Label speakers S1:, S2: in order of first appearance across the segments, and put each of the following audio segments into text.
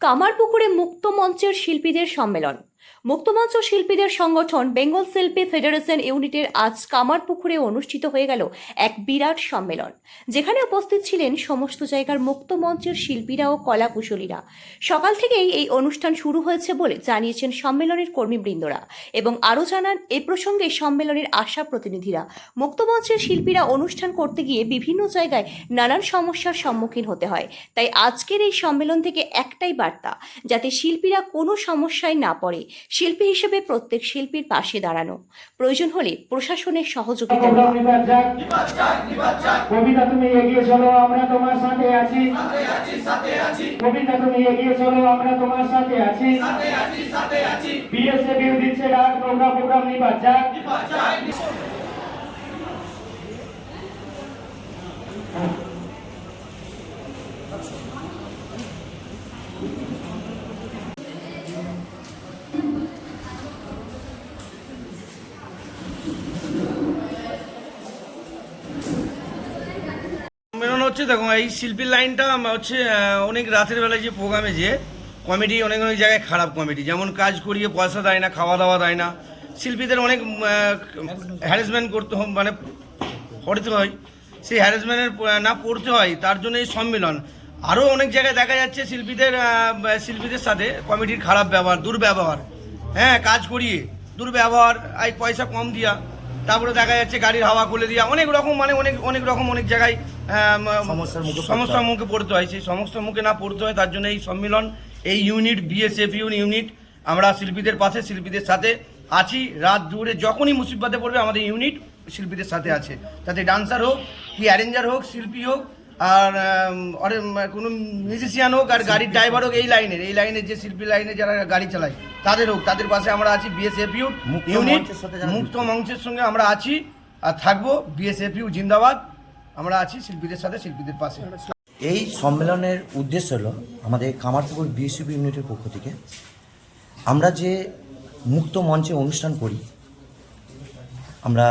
S1: কামারপুকুরে মুক্ত মঞ্চের শিল্পীদের সম্মেলন। মুক্তমঞ্চ শিল্পীদের সংগঠন বেঙ্গল শিল্পী ফেডারেশন ইউনিটের আজ কামারপুকুরে অনুষ্ঠিত হয়ে গেল এক বিরাট সম্মেলন, যেখানে উপস্থিত ছিলেন সমস্ত জায়গার মুক্তমঞ্চের শিল্পীরা ও কলা কুশলীরা। সকাল থেকেই এই অনুষ্ঠান শুরু হয়েছে বলে জানিয়েছেন সম্মেলনের কর্মীবৃন্দরা এবং আরও জানান, এ প্রসঙ্গে সম্মেলনের আশা প্রতিনিধিরা। মুক্তমঞ্চের শিল্পীরা অনুষ্ঠান করতে গিয়ে বিভিন্ন জায়গায় নানান সমস্যার সম্মুখীন হতে হয়। তাই আজকের এই সম্মেলন থেকে একটাই বার্তা, যাতে শিল্পীরা কোনো সমস্যায় না পড়ে শিল্পী হিসেবে প্রত্যেক শিল্পীর পাশে দাঁড়ানো। প্রয়োজন হলে প্রশাসনের সহযোগিতা নেওয়া
S2: কবিতা তুমি এগিয়ে চলো আমরা তোমার সাথে আছি। কবিতা তুমি এগিয়ে চলো আমরা তোমার সাথে আছি। বিএসএফ দিচ্ছে ডাক প্রোগ্রাম প্রোগ্রাম নিবাস যাক।
S3: সম্মেলন হচ্ছে, দেখো, এই শিল্পীর লাইনটা হচ্ছে অনেক রাতের বেলায় যে প্রোগ্রামে যে কমেডি অনেক অনেক জায়গায় খারাপ কমেডি যেমন কাজ করিয়ে পয়সা দেয় না, খাওয়া দাওয়া দেয় না। শিল্পীদের অনেক হ্যারাসমেন্ট করতে মানে পড়তে হয়। সেই হ্যারাসমেন্টের না পড়তে হয়, তার জন্য এই সম্মেলন। আরও অনেক জায়গায় দেখা যাচ্ছে শিল্পীদের শিল্পীদের সাথে কমেডির খারাপ ব্যবহার, দুর্ব্যবহার। হ্যাঁ কাজ করিয়ে, দুর্ব্যবহার, এই পয়সা কম দিয়া। তারপরে দেখা যাচ্ছে গাড়ির হাওয়া খুলে দিয়া। অনেক রকম মানে অনেক অনেক রকম, অনেক জায়গায় সমস্যার মুখে পড়তে হয়। সেই সমস্যার মুখে না পড়তে হয় তার জন্য এই সম্মেলন এই ইউনিট বিএসএফ ইউনিট আমরা শিল্পীদের পাশে শিল্পীদের সাথে আছি। রাত দূরে যখনই মুসিবতে পড়বে আমাদের ইউনিট শিল্পীদের সাথে আছে। তাতে ডান্সার হোক কি অ্যারেঞ্জার হোক শিল্পী হোক আর কোনো মিউজিশিয়ান হোক আর গাড়ির ড্রাইভার হোক এই লাইনের এই লাইনের যে শিল্পী লাইনে যারা গাড়ি চালায় তাদের হোক। তাদের পাশে আমরা আছি বিএসএফ ইউনিট মুক্ত মঞ্চের সঙ্গে আমরা আছি আর থাকব বিএসএফ ইউ জিন্দাবাদ। আমরা আছি শিল্পীদের সাথে, শিল্পীদের পাশে।
S4: এই সম্মেলনের উদ্দেশ্য হলো আমাদের কামারপুকুর বিএসিপি ইউনিটের পক্ষ থেকে, আমরা যে মুক্ত মঞ্চে অনুষ্ঠান করি, আমরা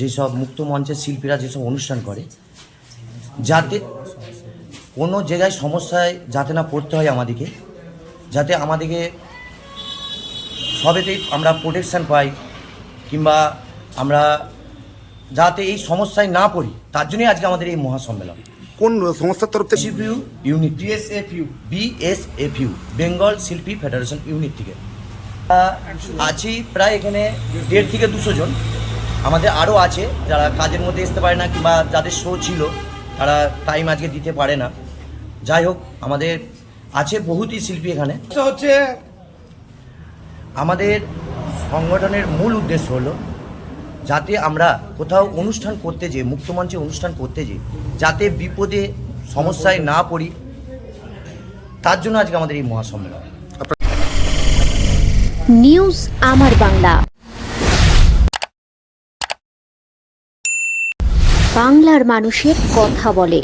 S4: যেসব মুক্ত মঞ্চের শিল্পীরা যেসব অনুষ্ঠান করে, যাতে কোনো জায়গায় সমস্যায় যাতে না পড়তে হয় আমাদেরকে, যাতে আমাদেরকে সবেতেই আমরা প্রোটেকশান পাই, কিংবা আমরা যাতে এই সমস্যায় না পড়ি তার জন্যই আজকে আমাদের এই মহাসম্মেলন।
S5: কোন সংস্থার তরফ থেকে?
S4: CPU unit.
S3: BSF U
S4: BSFU Bengal শিল্পী ফেডারেশন ইউনিট থেকে। আছি প্রায় এখানে দেড় থেকে দুশো জন। আমাদের আরও আছে যারা কাজের মধ্যে আসতে পারে না কিংবা যাদের শো ছিল তারা টাইম আজকে দিতে পারে না। যাই হোক আমাদের আছে বহুতই শিল্পী এখানে।
S3: হচ্ছে
S4: আমাদের সংগঠনের মূল উদ্দেশ্য হলো যাতে আমরা কোথাও অনুষ্ঠান করতে যেয়ে, মুক্তমঞ্চে অনুষ্ঠান করতে যেয়ে, যাতে বিপদে, সমস্যায় না পড়ি, তার জন্য আজকে আমাদের এই মহাসম্মেলন।
S6: নিউজ আমার বাংলা। বাংলার মানুষের কথা বলে।